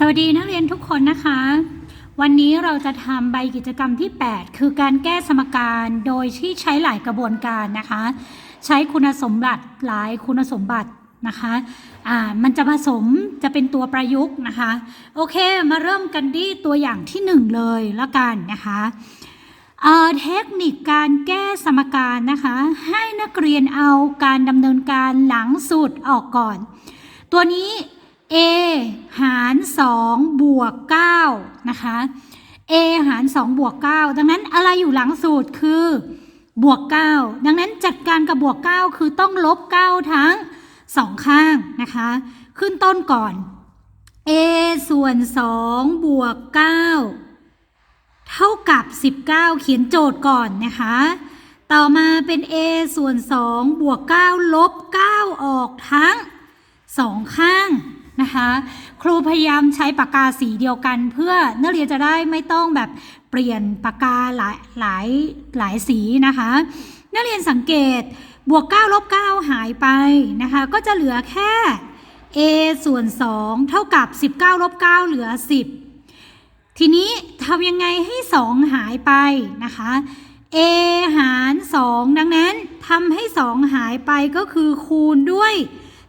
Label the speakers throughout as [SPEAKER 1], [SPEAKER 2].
[SPEAKER 1] สวัสดีนักเรียนทุกคนนะคะ วันนี้เราจะทำใบกิจกรรมที่ 8 คือการแก้สมการโดยที่ใช้หลายกระบวนการนะคะ ใช้คุณสมบัติหลายคุณสมบัตินะคะอ่ามันจะผสมจะเป็นตัวประยุกต์นะคะ โอเคมาเริ่มกันที่ตัวอย่างที่ 1 เลยละกันนะคะเเทคนิคการแก้สมการนะคะ ให้นักเรียนเอาการดำเนินการหลังสุดออกก่อน ตัวนี้ a หาร2บวก9นะคะ a หาร2บวก9ดังนั้นอะไรอยู่หลังสูตรคือบวก 9 ดังนั้นจัดการกับบวก 9 คือต้องลบ 9 ทั้ง 2 ข้างนะคะ ขึ้นต้นก่อน a ส่วน2บวก 9 เท่ากับ 19 เขียนโจทย์ก่อนนะคะ ต่อมาเป็น a ส่วน2บวก 9 ลบ 9 ออกทั้งสองข้าง นะคะครูพยายามใช้ปากกาสีเดียวกัน เพื่อนักเรียนจะได้ไม่ต้องแบบเปลี่ยนปากกาหลายหลายหลายสีนะคะนักเรียนสังเกตบวก9ลบ9หายไปนะคะก็จะเหลือแค่ a ส่วน 2 เท่ากับ 19ลบ9เหลือ 10 ทีนี้ทำยังไงให้ 2 หายไปนะคะ a หาร 2 ดังนั้นทำให้ 2 หายไปก็คือคูณด้วย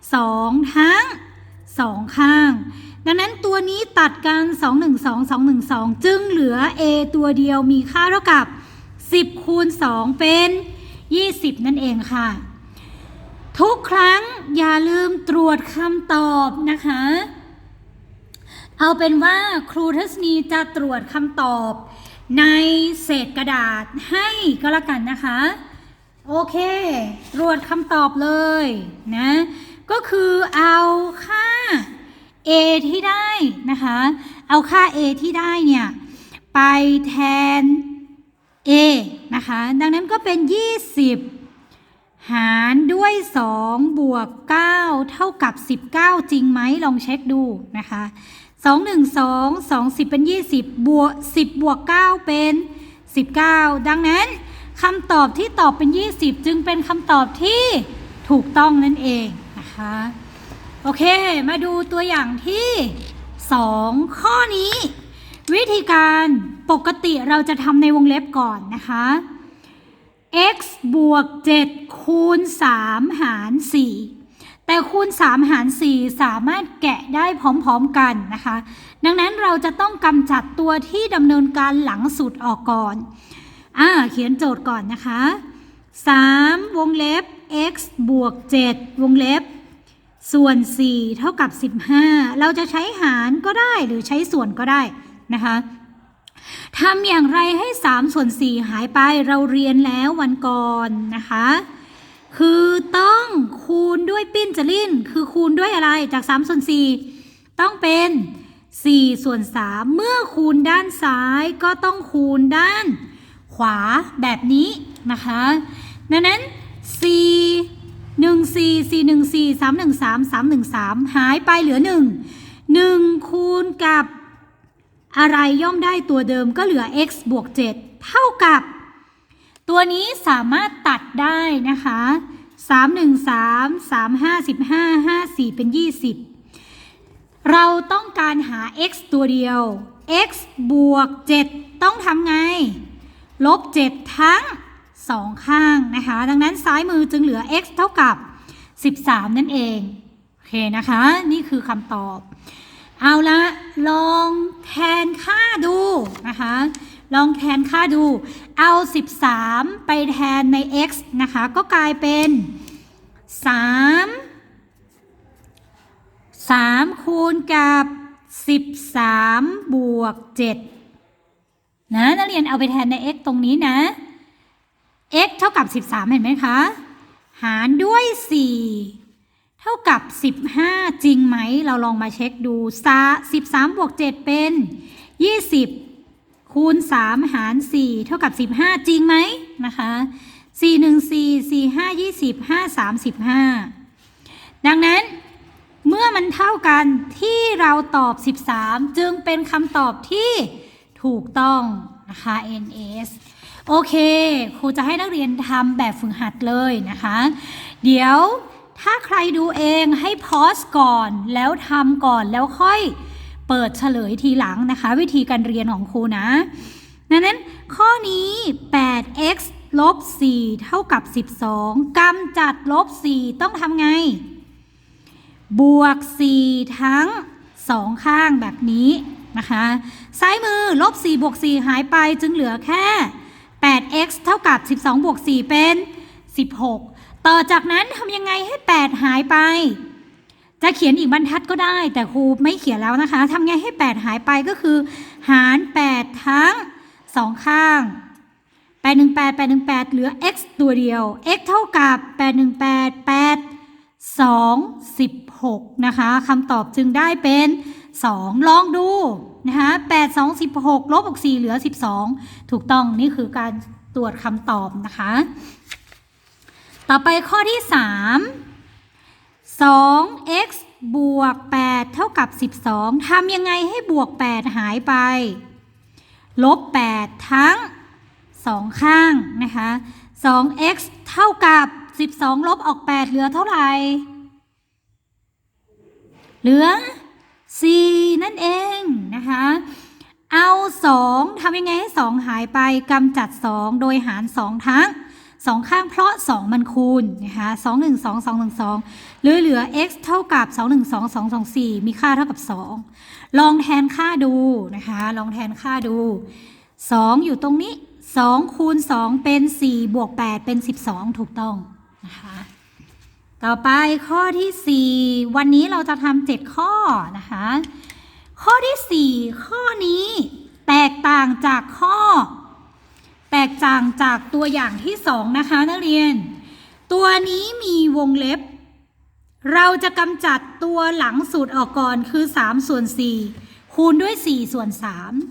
[SPEAKER 1] 2 ทั้ง 2ข้าง ดังนั้นตัวนี้ตัดกัน 2 1 2 2 1 2 จึงเหลือ a ตัวเดียวมีค่าเท่ากับ 10 คูณ 2 เป็น 20 นั่นเองค่ะ ทุกครั้งอย่าลืมตรวจคำตอบนะคะ เอาเป็นว่าครูทัศนีจะตรวจคำตอบในเศษกระดาษให้ก็แล้วกันนะคะ โอเค ตรวจคำตอบเลยนะ ก็คือเอาค่า a ที่ได้นะคะ เอาค่า a ที่ได้เนี่ย ไปแทน a นะคะ ดังนั้นก็เป็น 20 หารด้วย 2 บวก 9 เท่ากับ 19 จริงไหมลองเช็คดูนะคะ2 1 2 2 10เป็น20บวก10บวก9เป็น19ดังนั้นคำตอบที่ตอบเป็น20จึงเป็นคำตอบที่ถูกต้องนั่นเอง นะคะ โอเค มาดูตัวอย่างที่ 2 ข้อนี้ วิธีการปกติเราจะทำในวงเล็บก่อนนะคะ x บวก 7 คูณ 3 หาร 4 แต่คูณ 3 หาร 4 สามารถแกะได้พร้อมๆกันนะคะ ดังนั้นเราจะต้องกำจัดตัวที่ดำเนินการหลังสุดออกก่อน อ่า เขียนโจทย์ก่อนนะคะ 3 วงเล็บ x บวก 7 วงเล็บ ส่วน 4 เท่ากับ 15 เราจะใช้หารก็ได้หรือใช้ส่วนก็ได้นะคะทำอย่างไรให้ 3 ส่วน 4 หายไปเราเรียนแล้ววันก่อนนะคะ คือต้องคูณด้วยปิ้นจะลิ่นคือคูณด้วยอะไรจาก 3 ส่วน 4 ต้องเป็น 4 ส่วน 3 เมื่อคูณด้านซ้ายก็ต้องคูณด้านขวาแบบนี้นะคะ ดังนั้น 4 1 4 4 1 4 3 1 3 3 1 3 หายไปเหลือ 1 1 คูณกับ อะไรย่อมได้ตัวเดิมก็เหลือ x บวก 7 เท่ากับ ตัวนี้สามารถตัดได้นะคะ 3 1 3 3 5 15 5 4 เป็น 20 เราต้องการหา x ตัวเดียว x บวก 7 ต้องทำไง ลบ 7 ทั้ง 2 ข้างนะคะ ดังนั้นซ้ายมือจึงเหลือ x เท่ากับ 13 นั่นเอง โอเคนะคะ นี่คือคำตอบ เอาละลองแทนค่าดูนะคะ ลองแทนค่าดู เอา 13 ไปแทนใน x นะคะ ก็กลายเป็น 3 3 คูณกับ 13 บวก 7 นะนักเรียนเอาไปแทนใน x ตรงนี้นะ x เท่ากับ 13 เห็นไหมคะ หารด้วย 4 เท่ากับ 15 จริงไหม เราลองมาเช็คดูซา13 บวก 7 เป็น 20 คูณ 3 หาร 4 เท่ากับ 15 จริงไหมนะคะ 4 1 4 4 5 20 5 3 15ดังนั้นเมื่อมันเท่ากันที่เราตอบ 13 จึงเป็นคำตอบที่ถูกต้องนะคะ NS โอเค ครูจะให้นักเรียนทำแบบฝึกหัดเลยนะคะ เดี๋ยวถ้าใครดูเองให้พอสก่อนแล้วทำก่อนแล้วค่อยเปิดเฉลยทีหลังนะคะ วิธีการเรียนของครูนะดังนั้นข้อนี้ 8x ลบ 4 เท่ากับ 12กำจัดลบ 4 ต้องทำไง บวก 4 ทั้ง 2 ข้างแบบนี้นะคะ ซ้ายมือลบ 4 บวก 4 หายไปจึงเหลือแค่ 8x เท่ากับ 12 บวก 4 เป็น 16 ต่อจากนั้นทำยังไงให้ 8 หายไป จะเขียนอีกบรรทัดก็ได้ แต่ครูไม่เขียนแล้วนะคะทำไงให้ 8 หายไปก็คือ หาร 8 ทั้ง 2 ข้าง 818 818 เหลือ x ตัวเดียว x เท่ากับ 818 8 2 16 นะคะคำตอบจึงได้เป็น 2 ลองดู นะคะ8 2 16ลบออก4เหลือ12ถูกต้องนี่คือการตรวจคำตอบนะคะ ต่อไปข้อที่3 2x บวก 8 เท่ากับ 12 ทำยังไงให้บวก 8 หายไป ลบ 8 ทั้ง 2 ข้างนะคะ 2x เท่ากับ 12 ลบออก 8 เหลือเท่าไหร่ เหลือ 4นั่นเองนะคะ เอา 2ทำยังไงให้ 2 หายไปกำจัด 2 โดยหาร 2 ทั้ง 2 ข้างเพราะ 2 มันคูณนะคะ2 1 2 2 1 2เหลือเหลือ x เท่ากับ 2 1 2 2 2 4 มีค่าเท่ากับ 2 ลองแทนค่าดูนะคะ ลองแทนค่าดู 2 อยู่ตรงนี้ 2 คูณ 2 เป็น 4 บวก 8 เป็น 12 ถูกต้องนะคะ ต่อไปข้อที่ 4 วันนี้เราจะทำ7ข้อนะคะ ข้อที่ 4 ข้อนี้แตกต่างจากข้อ แตกต่างจากตัวอย่างที่ 2 นะคะนักเรียน ตัวนี้มีวงเล็บ เราจะกำจัดตัวหลังสูตรออกก่อนคือ3ส่วน4คูณด้วย4ส่วน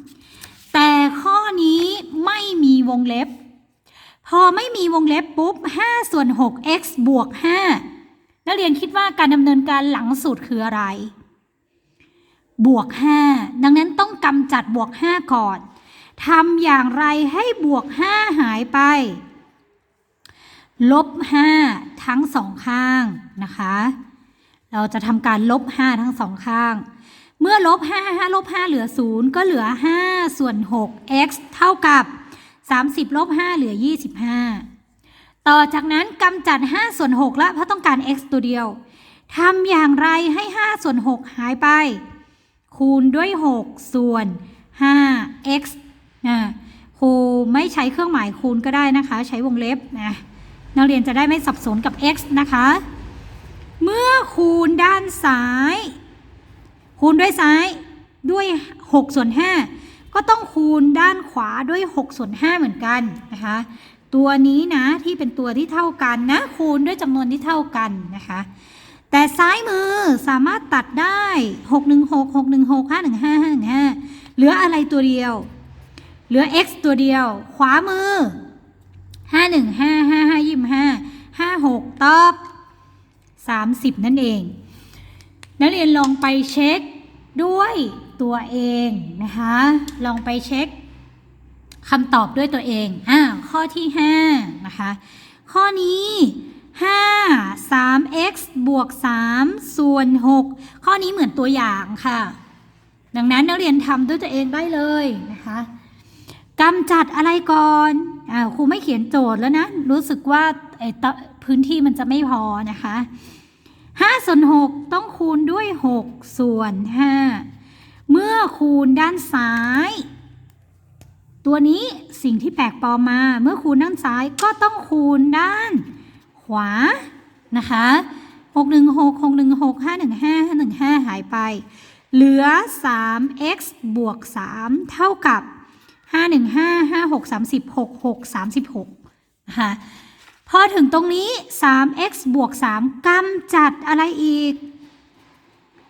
[SPEAKER 1] 3แต่ข้อนี้ไม่มีวงเล็บพอไม่มีวงเล็บปุ๊บ 5 ส่วน 6 x บวก 5 นักเรียนคิดว่าการดำเนินการหลังสูตรคืออะไร บวก 5 ดังนั้นต้องกำจัดบวก 5 ก่อนทำอย่างไรให้บวก 5 หายไป ลบ 5 ทั้งสองข้างนะคะ เราจะทำการลบ 5 ทั้งสองข้าง เมื่อลบ 5 5 ลบ 5 เหลือ 0 ก็เหลือ 5 ส่วน 6 x เท่ากับ 30 ลบ 5 เหลือ 25 ต่อจากนั้นกำจัด 5 ส่วน 6 ละเพราะต้องการ x ตัวเดียวทำอย่างไรให้ 5 ส่วน 6 หายไป คูณด้วย 6 ส่วน 5 x นะครูไม่ใช้เครื่องหมายคูณก็ได้นะคะ ใช้วงเล็บนะนักเรียนจะได้ไม่สับสนกับ x นะคะ เมื่อคูณด้านซ้าย คูณด้วยซ้ายด้วย 6 ส่วน 5 ก็ต้องคูณด้านขวาด้วย 6 ส่วน 5 เหมือนกันนะคะ ตัวนี้นะที่เป็นตัวที่เท่ากันนะคูณด้วยจำนวนที่เท่ากันนะคะ แต่ซ้ายมือสามารถตัดได้ 616 616 515 515 เหลืออะไรตัวเดียว เหลือ x ตัวเดียว ขวามือ 515 55 25 56 ตอบ 30 นั่นเอง นักเรียนลองไปเช็คด้วยตัวเองนะคะ ลองไปเช็คคำตอบด้วยตัวเอง อ่า ข้อที่5นะคะข้อนี้ 5 3x บวก 3 ส่วน 6 ข้อนี้เหมือนตัวอย่างค่ะ ดังนั้นนักเรียนทำด้วยตัวเองได้เลยนะคะกำจัดอะไรก่อนอ่าครูไม่เขียนโจทย์แล้วนะ รู้สึกว่าไอ้พื้นที่มันจะไม่พอนะคะ5ส่วน6ต้องคูณด้วย 6 ส่วน 5 เมื่อคูณด้านซ้าย ตัวนี้สิ่งที่แปลกปลอมมาเมื่อคูณด้านซ้ายก็ต้องคูณด้าน ขวานะคะ616 616 515 515 หายไป เหลือ 3x บวก 3 เท่ากับ 515 56 30 66 36นะคะพอถึงตรงนี้ 3x บวก 3กำจัดอะไรอีก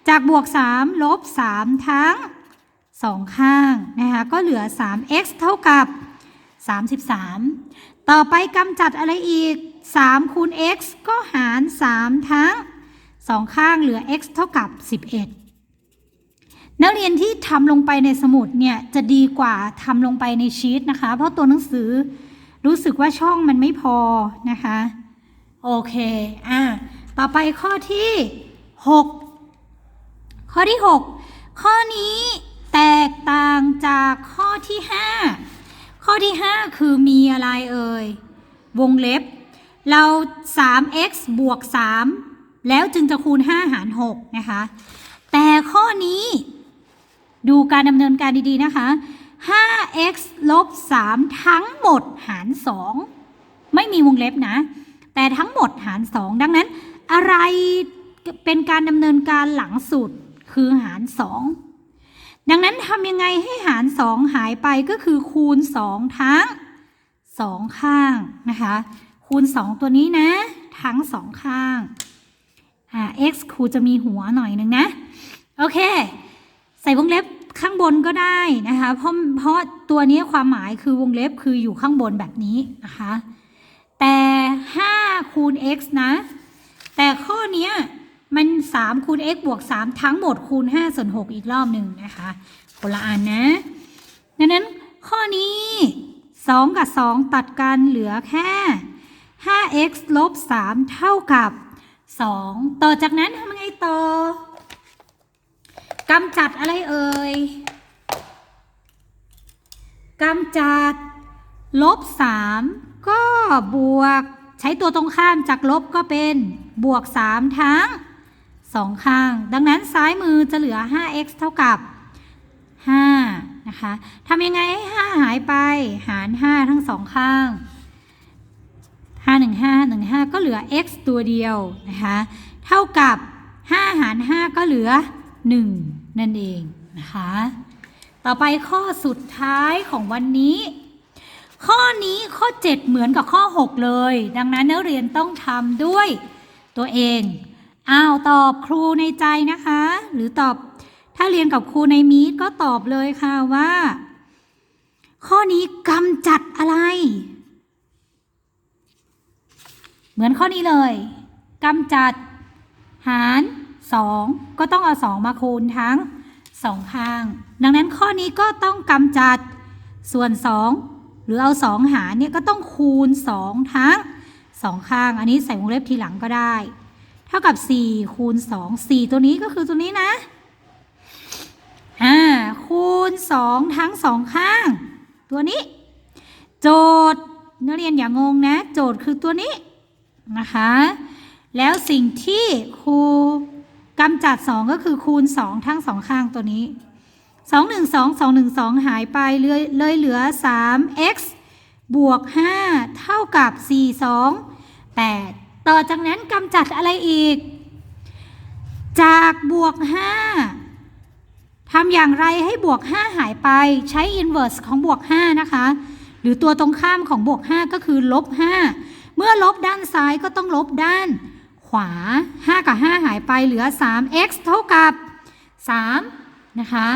[SPEAKER 1] จากบวก 3 ลบ 3 ทั้ง 2 ข้างนะคะก็เหลือ 3x เท่ากับ 33 ต่อไปกำจัดอะไรอีก 3 คูณ x ก็หาร 3 ทั้ง 2 ข้างเหลือ x เท่ากับ 11นักเรียนที่ทำลงไปในสมุดเนี่ยจะดีกว่าทำลงไปในชีตนะคะ เพราะตัวหนังสือรู้สึกว่าช่องมันไม่พอนะคะ โอเค อะ ต่อไปข้อที่ 6 ข้อที่ 6 ข้อนี้ แตกต่างจากข้อที่ 5 ข้อที่ 5 คือมีอะไรเอ่ย วงเล็บ เรา 3x บวก 3 แล้วจึงจะคูณ 5 หาร 6 นะคะ แต่ข้อนี้ ดูการดำเนินการดี ๆ นะคะ 5x ลบ 3 ทั้งหมดหาร 2 ไม่มีวงเล็บนะ แต่ทั้งหมดหาร 2 ดังนั้น อะไรเป็นการดำเนินการหลังสุดคือหาร 2 ดังนั้นทำยังไงให้หาร2หายไปก็คือคูณ2ทั้ง2ข้างนะคะ คูณ2ตัวนี้นะ ทั้ง2ข้างอ่า x ครูจะมีหัวหน่อยหนึ่งนะ โอเค ใส่วงเล็บข้างบนก็ได้นะคะ เพราะเพราะตัวนี้ความหมายคือวงเล็บคืออยู่ข้างบนแบบนี้นะคะ แต่5คูณ x นะ แต่ข้อนี้ มัน3คูณ x บวก 3 ทั้งหมดคูณ5ส่วน6อีกรอบหนึ่งนะคะคนละอันนะดังนั้นข้อนี้ 2 กับ 2 ตัดกันเหลือแค่ 5x ลบ 3 เท่ากับ 2 ต่อจากนั้นทำไงต่อกำจัดอะไรเอ่ยกำจัดลบ 3 ก็บวก ใช้ตัวตรงข้ามจากลบก็เป็นบวก 3 ทั้ง 2 ข้าง ดังนั้นซ้ายมือจะเหลือ 5x เท่ากับ 5 นะคะทำยังไงให้ 5 หายไป หาร 5 ทั้งสองข้าง 5 1 5 1 5 ก็เหลือ x ตัวเดียวนะคะ เท่ากับ 5 หาร 5 ก็เหลือ 1 นั่นเองนะคะ ต่อไปข้อสุดท้ายของวันนี้ข้อนี้ข้อ 7 เหมือนกับข้อ 6 เลย ดังนั้นนักเรียนต้องทำด้วยตัวเอง อ้าวตอบครูในใจนะคะ หรือตอบถ้าเรียนกับครูในมีดก็ตอบเลยค่ะว่า ข้อนี้กำจัดอะไร เหมือนข้อนี้เลยกำจัด หาร2ก็ต้องเอา2มาคูณทั้ง2ข้าง ดังนั้นข้อนี้ก็ต้องกำจัดส่วน2หรือเอา2หารเนี่ยก็ต้องคูณ2ทั้ง2ข้าง อันนี้ใส่วงเล็บทีหลังก็ได้ เท่ากับ 4 คูณ 2 4 ตัวนี้ก็คือตัวนี้นะ อ่า คูณ 2 ทั้ง2ข้าง ตัวนี้ โจทย์นักเรียนอย่างงงนะ โจทย์คือตัวนี้นะคะ แล้วสิ่งที่ครูกำจัด 2 ก็คือคูณ 2 ทั้ง2ข้างตัวนี้ 2 1 2 2 1 2 หายไปเลยเลยเหลือ 3x บวก 5 เท่ากับ 4 2 8 ต่อจากนั้นกำจัดอะไรอีก จากบวก 5ทำอย่างไรให้บวก 5 หายไปใช้ inverse ของบวก 5 นะคะ หรือตัวตรงข้ามของบวก 5 ก็คือลบ 5 เมื่อลบด้านซ้ายก็ต้องลบด้าน ขวา 5 กับ 5 หายไปเหลือ 3x เท่ากับ 3 นะคะ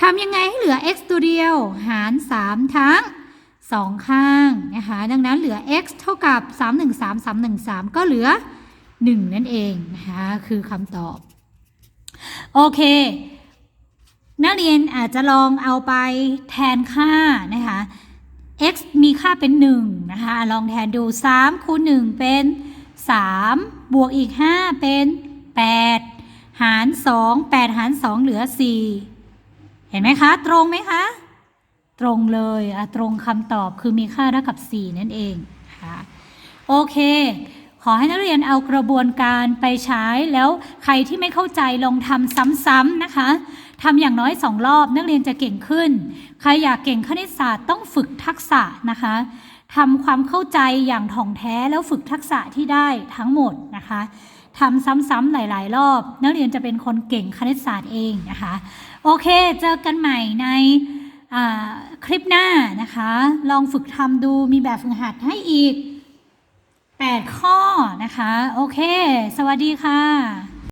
[SPEAKER 1] ทำยังไงให้เหลือ x ตัวเดียว หาร 3 ทั้ง 2ข้างนะคะดังนั้นเหลือ x เท่ากับ 313 313 ก็เหลือ 1 นั่นเองนะคะคือคำตอบ โอเค นักเรียนอาจจะลองเอาไปแทนค่านะคะ x มีค่าเป็น 1 นะคะ ลองแทนดู 3 คูณ 1 เป็น 3 บวกอีก 5 เป็น 8 หาร 2 8 หาร 2 เหลือ 4 เห็นไหมคะ ตรงไหมคะ ตรงเลยอะตรงคำตอบคือมีค่าเท่ากับ 4 นั่นเองค่ะโอเค ขอให้นักเรียนเอากระบวนการไปใช้แล้วใครที่ไม่เข้าใจลองทำซ้ำๆนะคะทำอย่างน้อยสองรอบนักเรียนจะเก่งขึ้น ใครอยากเก่งคณิตศาสตร์ต้องฝึกทักษะนะคะทำความเข้าใจอย่างถ่องแท้แล้วฝึกทักษะที่ได้ทั้งหมดนะคะทำซ้ำๆหลาย ๆ รอบ นักเรียนจะเป็นคนเก่งคณิตศาสตร์เองนะคะ โอเค เจอกันใหม่ใน คลิปหน้านะคะ ลองฝึกทำดูมีแบบฝึกหัดให้อีก 8 ข้อนะคะ โอเค สวัสดีค่ะ